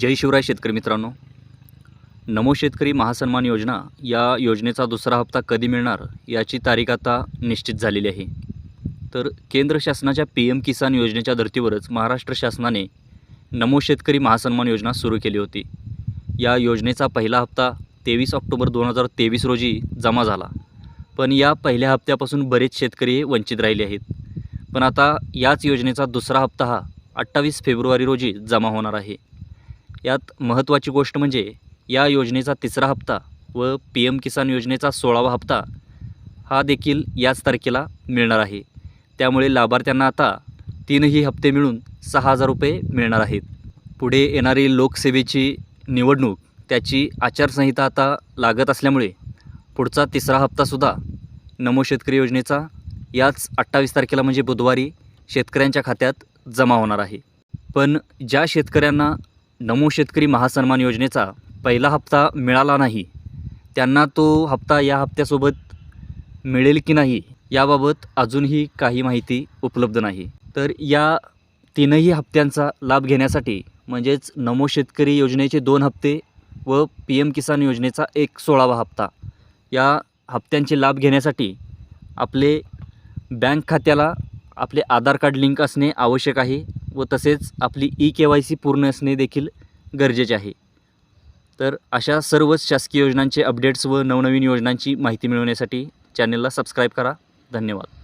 जय शिवराय शेतकरी मित्रांनो. नमो शेतकरी महासन्मान योजना या योजनेचा दुसरा हप्ता कधी मिळणार याची तारीख आता निश्चित झालेली आहे. तर केंद्र शासनाच्या पी एम किसान योजनेच्या धर्तीवरच महाराष्ट्र शासनाने नमो शेतकरी महासन्मान योजना सुरू केली होती. या योजनेचा पहिला हप्ता तेवीस ऑक्टोबर दोन हजार तेवीस रोजी जमा झाला. पण या पहिल्या हप्त्यापासून बरेच शेतकरी वंचित राहिले आहेत. पण आता याच योजनेचा दुसरा हप्ता हा अठ्ठावीस फेब्रुवारी रोजी जमा होणार आहे. यात महत्त्वाची गोष्ट म्हणजे या योजनेचा तिसरा हप्ता व पी एम किसान योजनेचा सोळावा हप्ता हा देखील याच तारखेला मिळणार आहे. त्यामुळे लाभार्थ्यांना आता तीनही हप्ते मिळून सहा हजार रुपये मिळणार आहेत. पुढे येणारी लोकसेवेची निवडणूक त्याची आचारसंहिता आता लागत असल्यामुळे पुढचा तिसरा हप्तासुद्धा नमो शेतकरी योजनेचा याच अठ्ठावीस तारखेला म्हणजे बुधवारी शेतकऱ्यांच्या खात्यात जमा होणार आहे. पण ज्या शेतकऱ्यांना नमो शेतकरी महासन्मान योजनेचा पहिला हप्ता मिळाला नाही. त्यांना तो हप्ता या हप्त्यासोबत मिळेल की नाही याबाबत अजूनही काही माहिती उपलब्ध नाही. तर या तीनही हप्त्यांचा लाभ घेण्यासाठी म्हणजेच नमो शेतकरी योजनेचे दोन हप्ते व पी एम किसान योजनेचा एक सोळावा हप्ता या हप्त्यांचे लाभ घेण्यासाठी आपले बँक खात्याला आपले आधार कार्ड लिंक असणे आवश्यक आहे व तसेच आपली ई के वाय सी पूर्ण असणे देखील गरजेचे आहे. तर अशा सर्वच शासकीय योजनांचे अपडेट्स व नवनवीन योजनांची माहिती मिळवण्यासाठी चॅनलला सबस्क्राईब करा. धन्यवाद.